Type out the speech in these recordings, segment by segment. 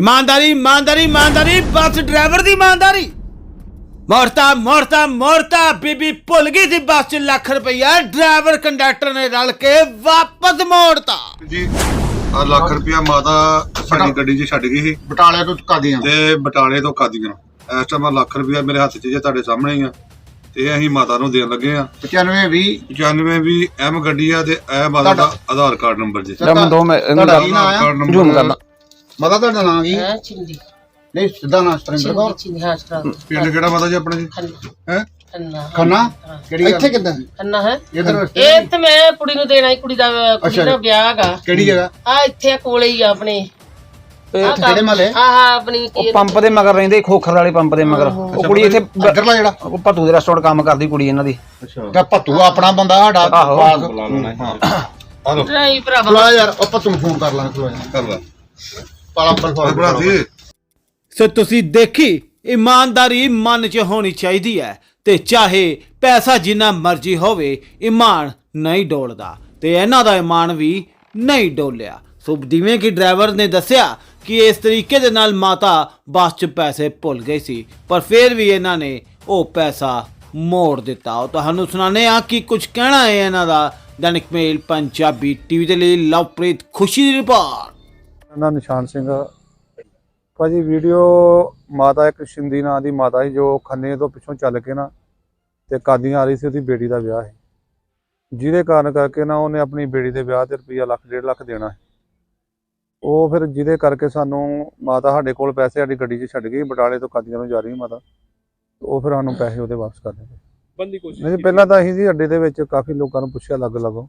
ਇਮਾਨਦਾਰੀ ਇਮਾਨਦਾਰੀ ਇਮਾਨਦਾਰੀ ਬੱਸ ਡਰਾਈਵਰ ਦੀ ਇਮਾਨਦਾਰੀ। ਮੋਰਤਾ ਮੋਰਤਾ ਮੋਰਤਾ ਬੀਬੀ ਭੁੱਲ ਗਈ ਸੀ ਬੱਸ 'ਚ ਲੱਖ ਰੁਪਈਆ। ਡਰਾਈਵਰ ਕੰਡਕਟਰ ਨੇ ਰਲ ਕੇ ਵਾਪਸ ਮੋੜਤਾ। ਜੀ ਆ ਲੱਖ ਰੁਪਇਆ ਮਾਤਾ ਸਾਡੀ ਗੱਡੀ 'ਚ ਛੱਡ ਗਈ ਸੀ। ਬਟਾਲੇ ਤੋਂ ਕਾਦੀਆਂ ਤੇ ਬਟਾਲੇ ਤੋਂ ਕਾਦੀਆਂ ਇਸ ਟਾਈਮ ਆ ਲੱਖ ਰੁਪਇਆ ਮੇਰੇ ਹੱਥ 'ਚ ਜੇ ਤੁਹਾਡੇ ਸਾਹਮਣੇ ਹੀ ਆ। ਤੇ ਅਸੀਂ ਮਾਤਾ ਨੂੰ ਦੇਣ ਲੱਗੇ ਆ। 95 20 95 ਵੀ ਐਮ ਗੱਡੀ ਆ ਤੇ ਇਹ ਮਾਤਾ ਦਾ ਆਧਾਰ ਕਾਰਡ ਨੰਬਰ ਜੀ। ਤੁਹਾਡਾ- ਦੋ ਮੈਂ ਨਾਂ ਆਧਾਰ ਆ ਕਾਰਡ ਨੰਬਰ ਜ਼ੂਮ ਕਰਨਾ। ਮਤਾ ਤੁਹਾਡਾ ਨਾਂ ਕੀ? ਹੈ ਚਿੰਦੀ। ਨਹੀਂ ਸਿੱਧਾ ਨਾਂ ਸਤਰਿੰਦਰ ਕੌਰ। ਚਿੰਦੀ ਹਾਂ ਸਟਰਾਪ ਪਿੰਡ ਕਿਹੜਾ ਮਾਤਾ ਜੀ ਆਪਣਾ ਜੀ? ਹੈ? ਖੰਨਾ ਖੰਨਾ? ਹਾਂ। ਕਿਹੜੀ ਇੱਥੇ ਕਿੱਦਾਂ? ਖੰਨਾ ਹੈ। ਇਧਰ ਇਹ ਤੇ ਮੈਂ ਕੁੜੀ ਨੂੰ ਦੇਣਾ ਸੀ ਕੁੜੀ ਦਾ ਕੁੜੀ ਦਾ। ਵਿਆਹ ਹੈਗਾ ਕਿਹੜੀ ਜਗ੍ਹਾ? ਆ ਇੱਥੇ ਆ ਕੋਲੇ ਹੀ ਆ ਆਪਣੇ। ਕਿਹੜੇ ਮਹੱਲੇ? ਹਾਂ ਹਾਂ ਆਪਣੀ ਪੰਪ ਦੇ ਮਗਰ ਰਹਿੰਦੇ ਖੋਖਰ ਵਾਲੇ ਪੰਪ ਦੇ ਮਗਰ। ਉਹ ਕੁੜੀ ਇੱਥੇ ਬ- ਇੱਧਰਲਾ ਜਿਹੜਾ? ਉਹ ਭੱਤੂ ਦੇ ਰੈਸਟੋਰੈਂਟ ਕੰਮ ਕਰਦੀ ਕੁੜੀ ਇਹਨਾਂ ਦੀ। ਤੇ ਭੱਤੂ ਆਪਣਾ ਬੰਦਾ ਸਾਡਾ ਲੋ ਨਹੀਂ ਯਾਰ ਉਹ ਭੱਤੂ ਫੋਨ ਲਾਂਗੇ ਕਰ ਲਾ। ਪਾਲਾ ਸੋ ਤੁਸੀਂ ਦੇਖੀ ਇਮਾਨਦਾਰੀ ਮਨ 'ਚ ਹੋਣੀ ਚਾਹੀਦੀ ਹੈ ਤੇ ਚਾਹੇ ਪੈਸਾ ਜਿੰਨਾ ਮਰਜ਼ੀ ਹੋਵੇ ਇਮਾਨ ਨਹੀਂ ਡੋਲਦਾ ਤੇ ਇਹਨਾਂ ਦਾ ਇਮਾਨ ਵੀ ਨਹੀਂ ਡੋਲਿਆ। ਸੋ ਜਿਵੇਂ ਕਿ ਡਰਾਈਵਰ ਨੇ ਦੱਸਿਆ ਕਿ ਇਸ ਤਰੀਕੇ ਦੇ ਨਾਲ ਮਾਤਾ ਬੱਸ 'ਚ ਪੈਸੇ ਭੁੱਲ ਗਈ ਸੀ ਪਰ ਫਿਰ ਵੀ ਇਹਨਾਂ ਨੇ ਉਹ ਪੈਸਾ ਮੋੜ ਦਿੱਤਾ। ਉਹ ਤੁਹਾਨੂੰ ਸੁਣਾਣੇ ਆ ਕਿ ਕੁਝ ਕਹਿਣਾ ਹੈ ਇਹਨਾਂ ਦਾ। ਦੈਨਿਕ ਮੇਲ ਪੰਜਾਬੀ ਟੀਵੀ ਦੇ ਲਈ ਲਵਪ੍ਰੀਤ ਖੁਸ਼ੀ ਦੀ ਰਿਪੋਰਟ। ਮੇਰਾ ਨਾਮ ਨਿਸ਼ਾਨ ਸਿੰਘ ਆ। ਭਾਜੀ ਵੀਡੀਓ ਮਾਤਾ ਇੱਕ ਸ਼ਿੰਦੀ ਨਾਂ ਦੀ ਮਾਤਾ ਸੀ ਜੋ ਖੰਨੇ ਤੋਂ ਪਿੱਛੋਂ ਚੱਲ ਕੇ ਨਾ ਤੇ ਕਾਦੀਆਂ ਆ ਰਹੀ ਸੀ ਉਹਦੀ ਬੇਟੀ ਦਾ ਵਿਆਹ ਹੈ ਜਿਹਦੇ ਕਾਰਨ ਕਰਕੇ ਨਾ ਉਹਨੇ ਆਪਣੀ ਬੇਟੀ ਦੇ ਵਿਆਹ ਤੇ ਰੁਪਈਆ ਲੱਖ ਡੇਢ ਲੱਖ ਦੇਣਾ ਹੈ ਉਹ ਫਿਰ ਜਿਹਦੇ ਕਰਕੇ ਸਾਨੂੰ ਮਾਤਾ ਸਾਡੇ ਕੋਲ ਪੈਸੇ ਸਾਡੀ ਗੱਡੀ 'ਚ ਛੱਡ ਗਈ ਬਟਾਲੇ ਤੋਂ ਕਾਦੀਆਂ ਨੂੰ ਜਾ ਰਹੀ ਮਾਤਾ। ਉਹ ਫਿਰ ਸਾਨੂੰ ਪੈਸੇ ਉਹਦੇ ਵਾਪਸ ਕਰਨੇ ਪਏ ਬੰਦੀ ਕੋਸ਼ਿਸ਼ ਨਹੀਂ ਪਹਿਲਾਂ ਤਾਂ ਅਸੀਂ ਜੀ ਅੱਡੇ ਦੇ ਵਿੱਚ ਕਾਫੀ ਲੋਕਾਂ ਨੂੰ ਪੁੱਛਿਆ ਲੱਗ ਲੱਗੋ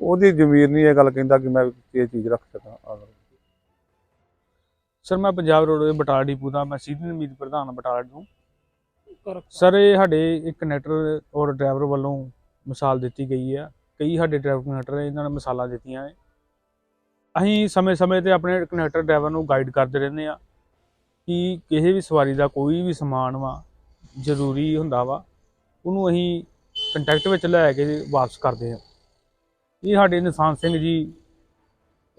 ਉਹਦੀ ਜ਼ਮੀਰ ਨਹੀਂ ਇਹ ਗੱਲ ਕਹਿੰਦਾ ਕਿ ਮੈਂ ਇਹ ਚੀਜ਼ ਰੱਖ ਸਕਾਂ। ਸਰ ਮੈਂ ਪੰਜਾਬ ਰੋਡ ਦੇ ਬਟਾਲਾ ਡਿਪੂ ਦਾ ਮੈਂ ਸੀਨੀਅਰ ਮੀਤ ਪ੍ਰਧਾਨ ਬਟਾਲਾ ਤੋਂ। ਸਰ ਇਹ ਸਾਡੇ ਇੱਕ ਕਨੈਕਟਰ ਔਰ ਡਰਾਈਵਰ ਵੱਲੋਂ ਮਿਸਾਲ ਦਿੱਤੀ ਗਈ ਹੈ ਕਈ ਸਾਡੇ ਡਰਾਈਵਰ ਕਨੈਕਟਰ ਇਹਨਾਂ ਨੇ ਮਿਸਾਲਾਂ ਦਿੱਤੀਆਂ ਹੈ ਅਸੀਂ ਸਮੇਂ-ਸਮੇਂ ਤੇ ਆਪਣੇ ਕਨੈਕਟਰ ਡਰਾਈਵਰ ਨੂੰ ਗਾਈਡ ਕਰਦੇ ਰਹਿੰਦੇ ਆ ਕਿ ਕਿਸੇ ਵੀ ਸਵਾਰੀ ਦਾ ਕੋਈ ਵੀ ਸਮਾਨ ਵਾ ਜ਼ਰੂਰੀ ਹੁੰਦਾ ਵਾ ਉਹਨੂੰ ਅਸੀਂ ਕੰਟੈਕਟ ਵਿੱਚ ਲੈ ਕੇ ਵਾਪਸ ਕਰਦੇ ਆ ਇਹ ਸਾਡੇ ਨਿਸ਼ਾਨ ਸਿੰਘ ਜੀ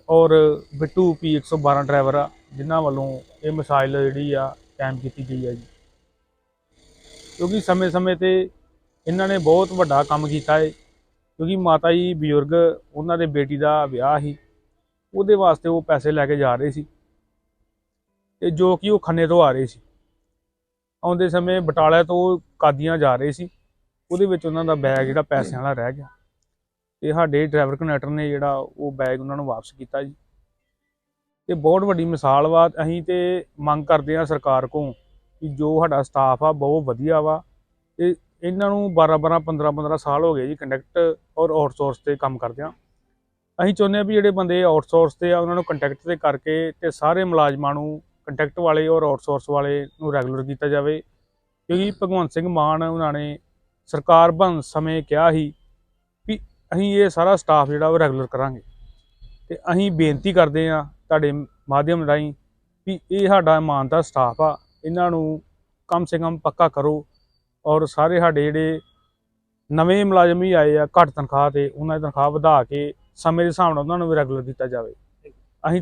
ਔਰ ਬਿੱਟੂ ਪੀ 112 ਡਰਾਈਵਰ ਆ, ਜਿਨ੍ਹਾਂ ਵੱਲੋਂ ਇਹ ਮਿਸਾਈਲ ਜਿਹੜੀ ਆ ਕਾਇਮ ਕੀਤੀ ਗਈ ਆ ਜੀ। ਕਿਉਂਕਿ ਸਮੇਂ-ਸਮੇਂ ਤੇ ਇਹਨਾਂ ਨੇ ਬਹੁਤ ਵੱਡਾ ਕੰਮ ਕੀਤਾ ਹੈ ਕਿਉਂਕਿ ਮਾਤਾ ਜੀ ਬਜ਼ੁਰਗ, ਉਹਨਾਂ ਦੇ ਬੇਟੀ ਦਾ ਵਿਆਹ ਸੀ, ਉਹਦੇ ਵਾਸਤੇ ਉਹ ਪੈਸੇ ਲੈ ਕੇ ਜਾ ਰਹੇ ਸੀ ਤੇ ਜੋ ਕਿ ਉਹ ਖੰਨੇ ਤੋਂ ਆ ਰਹੇ ਸੀ। ਆਉਂਦੇ ਸਮੇਂ ਬਟਾਲਾ ਤੋਂ ਕਾਦੀਆਂ ਜਾ ਰਹੇ ਸੀ, ਉਹਦੇ ਵਿੱਚ ਉਹਨਾਂ ਦਾ ਬੈਗ ਜਿਹੜਾ ਪੈਸਿਆਂ ਵਾਲਾ ਰਹਿ ਗਿਆ। ਤੇ ਸਾਡੇ ਡਰਾਈਵਰ ਕਨੈਕਟਰ ਨੇ ਜਿਹੜਾ ਉਹ ਬੈਗ ਉਹਨਾਂ ਨੂੰ ਵਾਪਸ ਕੀਤਾ ਜੀ। ਤੇ ਬਹੁਤ ਵੱਡੀ ਮਿਸਾਲ ਵਾ, ਅਸੀਂ ਤੇ ਮੰਗ ਕਰਦੇ ਆ ਸਰਕਾਰ ਕੋਲ ਕਿ ਜੋ ਸਾਡਾ ਸਟਾਫ ਆ, ਬਹੁਤ ਵਧੀਆ ਵਾ। ਤੇ ਇਹਨਾਂ ਨੂੰ 12 12 15 15 ਸਾਲ ਹੋ ਗਏ ਜੀ ਕੰਟੈਕਟ ਔਰ ਆਊਟਸੋਰਸ ਤੇ ਕੰਮ ਕਰਦਿਆਂ ਅਸੀਂ ਚਾਹੁੰਦੇ ਆ ਵੀ ਜਿਹੜੇ ਬੰਦੇ ਆਊਟਸੋਰਸ ਤੇ ਆ, ਉਹਨਾਂ ਨੂੰ ਕੰਟੈਕਟ ਤੇ ਕਰਕੇ ਤੇ ਸਾਰੇ ਮੁਲਾਜ਼ਮਾਂ ਨੂੰ ਕੰਟੈਕਟ ਵਾਲੇ ਔਰ ਆਊਟਸੋਰਸ ਵਾਲੇ ਨੂੰ ਰੈਗੂਲਰ ਕੀਤਾ ਜਾਵੇ। ਕਿਉਂਕਿ ਭਗਵੰਤ ਸਿੰਘ ਮਾਨ ਉਹਨਾਂ ਨੇ ਸਰਕਾਰ ਬਣ ਸਮੇਂ ਕਿਹਾ ਸੀ ਅਸੀਂ ਇਹ ਸਾਰਾ ਸਟਾਫ ਜਿਹੜਾ ਉਹ ਰੈਗੂਲਰ ਕਰਾਂਗੇ। ਤੇ ਅਸੀਂ ਬੇਨਤੀ ਕਰਦੇ ਆ ਤੁਹਾਡੇ ਮਾਧਿਅਮ ਰਾਹੀਂ ਵੀ ਇਹ ਸਾਡਾ ਇਮਾਨਦਾਰ ਸਟਾਫ ਆ, ਇਹਨਾਂ ਨੂੰ ਕਮ ਸੇ ਕਮ ਪੱਕਾ ਕਰੋ ਔਰ ਸਾਰੇ ਸਾਡੇ ਜਿਹੜੇ ਨਵੇਂ ਮੁਲਾਜ਼ਮ ਹੀ ਆਏ ਆ ਘੱਟ ਤਨਖਾਹ ਤੇ, ਉਹਨਾਂ ਦੀ ਤਨਖਾਹ ਵਧਾ ਕੇ ਸਮੇਂ ਦੇ ਹਿਸਾਬ ਨਾਲ ਉਹਨਾਂ ਨੂੰ ਵੀ ਰੈਗੂਲਰ ਕੀਤਾ ਜਾਵੇ। ਅਸੀਂ ਤਾਂ